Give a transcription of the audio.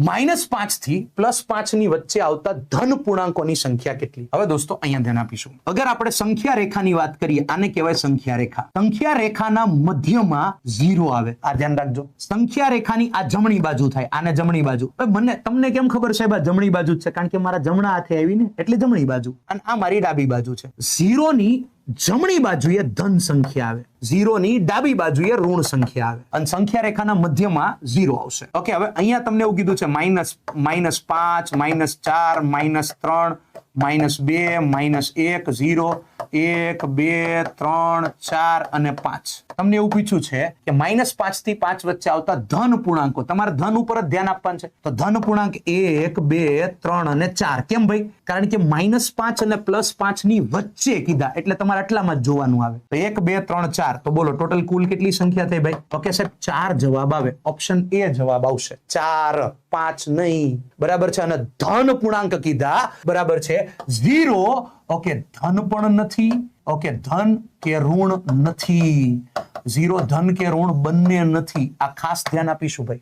Minus પાંચથી plus પાંચની વચ્ચે આવતા ધન પૂર્ણાંકોની સંખ્યા કેટલી? હવે દોસ્તો, અહીંયા ધ્યાન આપીશું. અગર આપણે સંખ્યા રેખાની વાત કરીએ, આને કહેવાય સંખ્યા રેખા. સંખ્યા રેખાના મધ્યમાં ઝીરો આવે. આ ધ્યાન રાખજો. સંખ્યા રેખાની આ જમણી બાજુ થાય. આને જમણી બાજુ. મને, તમને કેમ ખબર સાહેબ, આ જમણી બાજુ છે? કારણ કે મારા જમણા હાથે આવી ને એટલે જમણી બાજુ. અને આ મારી ડાબી બાજુ છે. ઝીરો ની જમણી બાજુએ ધન સંખ્યા આવે. ઝીરો ની ડાબી બાજુએ ઋણ સંખ્યા આવે. અને સંખ્યા રેખાના મધ્યમાં ઝીરો આવશે. ઓકે હવે અહીંયા તમને એવું કીધું છે, માઇનસ માઇનસ પાંચ, માઇનસ ચાર, માઇનસ ત્રણ, માઇનસ બે, માઇનસ એક, ઝીરો, એક, બે, ત્રણ, ચાર અને પાંચ. તમને એવું પૂછ્યું છે કે માઇનસ પાંચથી પાંચ વચ્ચે આવતા ધન પૂર્ણાંકો, તમારે ધન ઉપર જ ધ્યાન આપવાનું છે. તો ધન પૂર્ણાંક એક, બે, ત્રણ અને ચાર, કેમ ભાઈ? કારણ કે માઇનસ પાંચ અને પ્લસ પાંચની વચ્ચે કીધા, એટલે તમારે આટલામાં જ જોવાનું આવે. તો એક, બે, ત્રણ, ચાર, તો બોલો, ટોટલ કુલ કેટલી સંખ્યા થઈ ભાઈ? ઓકે સાહેબ, ચાર જવાબ આવે. ઓપ્શન એ જવાબ આવશે. ચાર, પાંચ નહીં. બરાબર છે? અને ધન પૂર્ણાંક કીધા. બરાબર છે? ઝીરો. ઓકે, ધન પણ નથી. ઓકે, ધન કે ઋણ નથી. ઝીરો ધન કે ઋણ બંને નથી. આ ખાસ ધ્યાન આપીશું ભાઈ.